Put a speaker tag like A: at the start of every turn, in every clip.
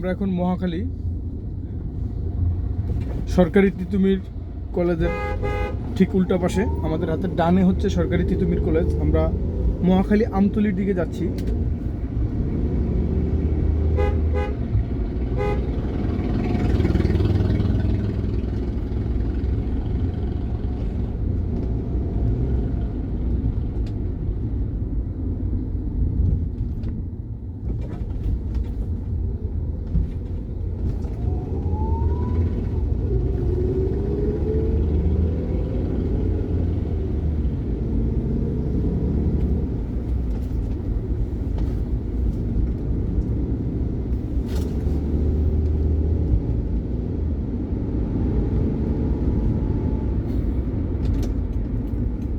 A: আমরা এখন মহাখালী সরকারি তিতুমির কলেজের ঠিক উল্টা পাশে। আমাদের হাতে ডানে হচ্ছে সরকারি তিতুমির কলেজ। আমরা মহাখালী আমতলির দিকে যাচ্ছি।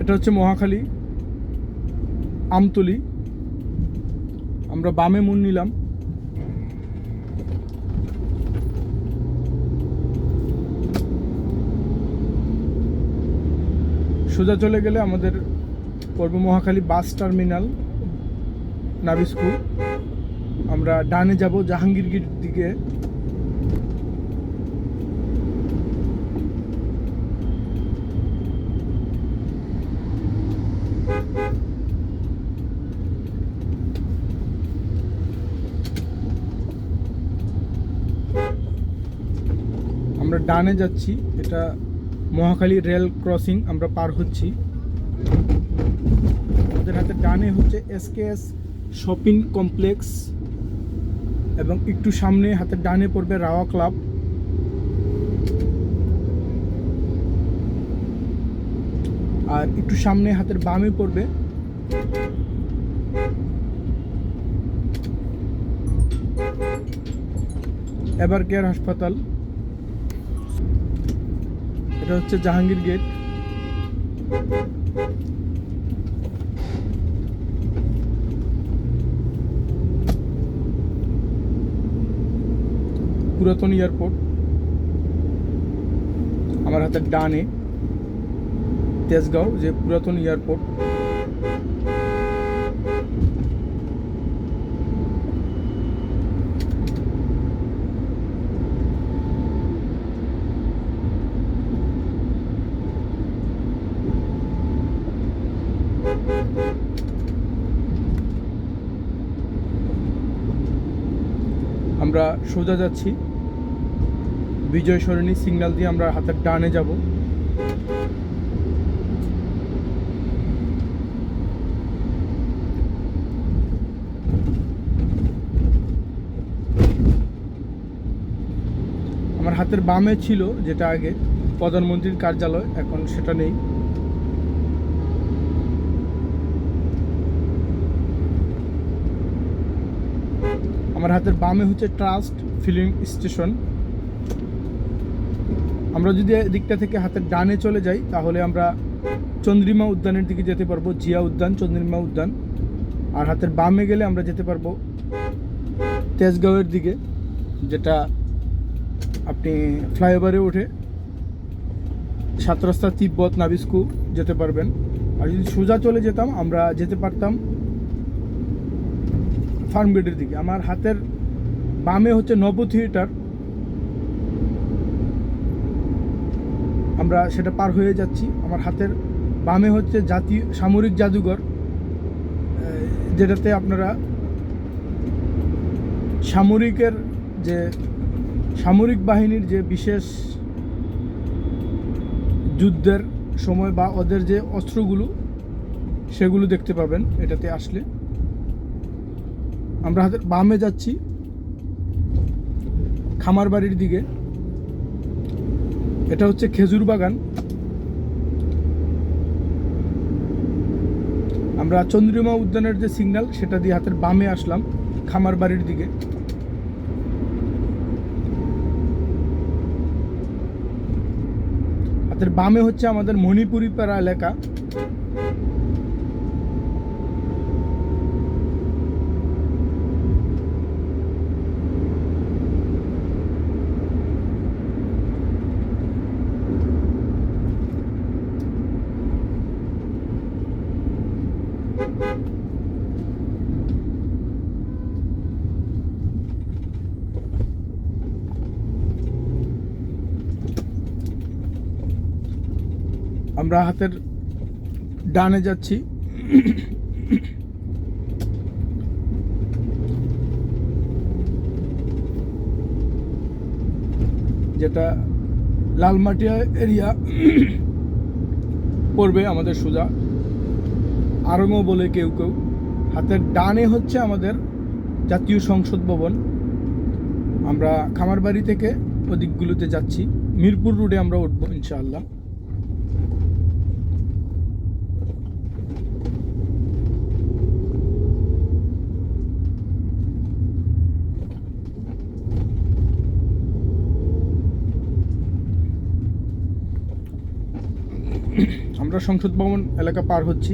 A: এটা হচ্ছে মহাখালী, আমতলি। আমরা বামে মন নিলাম। সোজা চলে গেলে আমাদের পূর্ব মহাখালী বাস টার্মিনাল নাবি স্কুল। আমরা ডানে যাব জাহাঙ্গীরগির দিকে আমরা ডানে যাচ্ছি, এটা মহাখালী রেল ক্রসিং, আমরা পার হচ্ছি। আমাদের হাতে ডানে হচ্ছে এসকেএস শপিং কমপ্লেক্স এবং একটু সামনে হাতের ডানে পড়বে রাওয়া ক্লাব। আর একটু সামনে হাতের বামে পড়বে। এবার কেয়ার হাসপাতাল। এটা হচ্ছে জাহাঙ্গীর গেট। পুরাতন এয়ারপোর্ট। আমার হাতে ডানে তেজগাঁও যে পুরাতন এয়ারপোর্ট আমরা সোজা যাচ্ছি। বিজয় সরণি সিগন্যাল দিয়ে আমরা হাতের ডানে যাব। আমার হাতের বামে ছিল যেটা আগে প্রধানমন্ত্রীর কার্যালয়, এখন সেটা নেই। আমার হাতের বামে হচ্ছে ট্রাস্ট ফিলিং স্টেশন আমরা যদি দিকটা থেকে হাতের ডানে চলে যাই, তাহলে আমরা চন্দ্রিমা উদ্যানের দিকে যেতে পারব, জিয়া উদ্যান, চন্দ্রিমা উদ্যান। আর হাতের বামে গেলে আমরা যেতে পারব তেজগাঁওয়ের দিকে, যেটা আপনি ফ্লাইওভারে উঠে সাত রাস্তা তিব্বত নাবিস্কু যেতে পারবেন। আর যদি সোজা চলে যেতাম, আমরা যেতে পারতাম ফার্মগেটের দিকে। আমার হাতের বামে হচ্ছে নব থিয়েটার। আমরা সেটা পার হয়ে যাচ্ছি। আমার হাতের বামে হচ্ছে জাতীয় সামরিক জাদুঘর যেটাতে আপনারা সামরিকের যে সামরিক বাহিনীর যে বিশেষ যুদ্ধের সময় বা ওদের যে অস্ত্রগুলো, সেগুলো দেখতে পাবেন। এটাতে আসলে আমরা হাতের বামে যাচ্ছি খামার বাড়ির দিকে। এটা হচ্ছে খেজুর বাগান। আমরা চন্দ্রিমা উদ্যানের যে সিগন্যাল, সেটা দিয়ে হাতের বামে আসলাম খামার বাড়ির দিকে। হাতের বামে হচ্ছে আমাদের মণিপুরি পাড়া এলাকা। আমরা হাতের ডানে যাচ্ছি। যেটা লালমাটিয়া এরিয়া পড়বে আমাদের সোজা। আরঙও বলে কেউ কেউ। হাতের ডানে হচ্ছে আমাদের জাতীয় সংসদ ভবন। আমরা খামারবাড়ি থেকে ওদিকগুলোতে যাচ্ছি। মিরপুর রোডে আমরা উঠবো ইনশাআল্লাহ। আমরা সংসদ ভবন এলাকা পার হচ্ছি।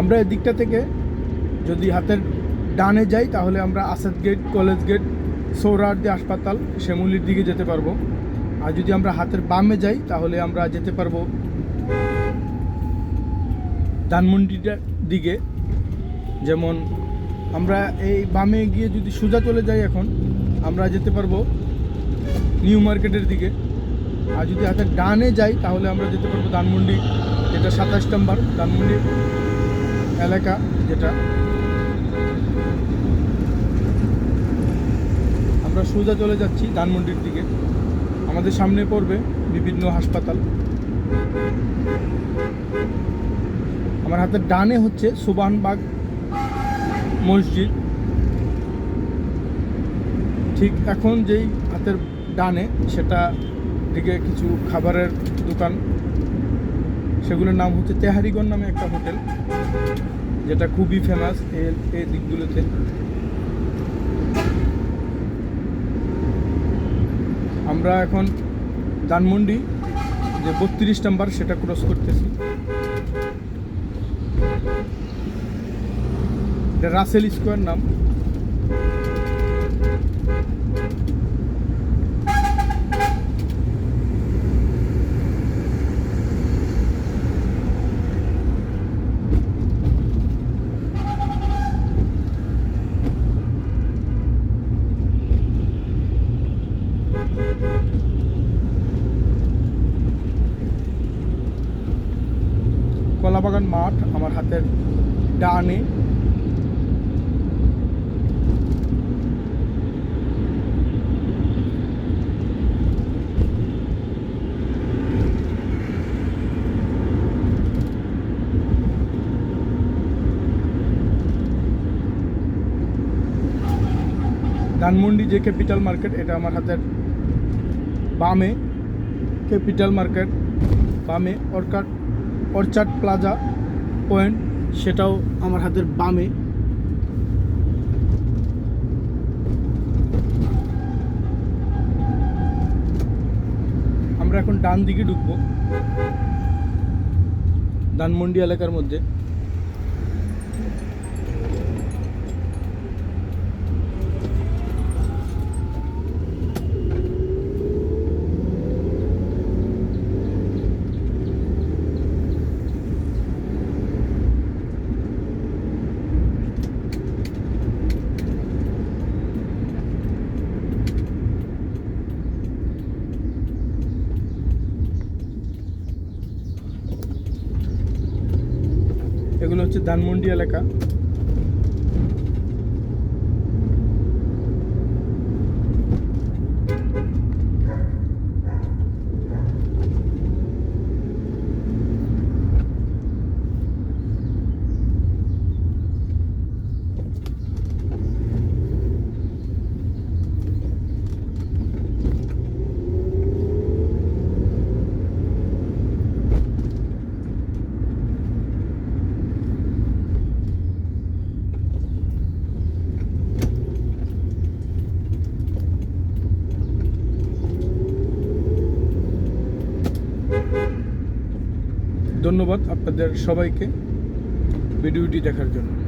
A: আমরা এদিকটা থেকে যদি হাতের ডানে যাই, তাহলে আমরা Asad gate college gate Suhrawardi হাসপাতাল, শ্যামলির দিকে যেতে পারব। আর যদি আমরা হাতের বামে যাই, তাহলে আমরা যেতে পারব ধানমন্ডিটার দিকে। যেমন আমরা এই বামে গিয়ে যদি সোজা চলে যাই এখন, আমরা যেতে পারব নিউ মার্কেটের দিকে। আর যদি হাতের ডানে যাই, তাহলে আমরা যেতে পারব ধানমন্ডি, যেটা সাতাশ নম্বর, ধানমন্ডি এলাকা যেটা। আমরা সোজা চলে যাচ্ছি ধানমন্ডির দিকে। আমাদের সামনে পড়বে বিভিন্ন হাসপাতাল। আমার হাতের ডানে হচ্ছে সুবানবাগ মসজিদ। ঠিক এখন যেই হাতের ডানে সেটা দিকে কিছু খাবারের দোকান। সেগুলোর নাম হচ্ছে তেহারিগঞ্জ নামে একটা হোটেল, যেটা খুবই ফেমাস এই দিকগুলোতে। আমরা এখন ধানমন্ডি, যে বত্রিশ নাম্বার, সেটা ক্রস করতেছি। রাসেল স্কোয়ার নাম। কলাবাগান আমার হাতের ডানে। ধানমন্ডি যে ক্যাপিটাল মার্কেট, এটা আমার হাতের বামে। ক্যাপিটাল মার্কেট, বামে অর্কাট অর্চার্ড প্লাজা। পয়েন্ট সেটাও আমার হাতের বামে। আমরা এখন ডান দিকে ঢুকবো। ধানমন্ডি এলাকার মধ্যে। হচ্ছে ধানমন্ডি এলাকা। ধন্যবাদ আপনাদের সবাইকে ভিডিওটি দেখার জন্য।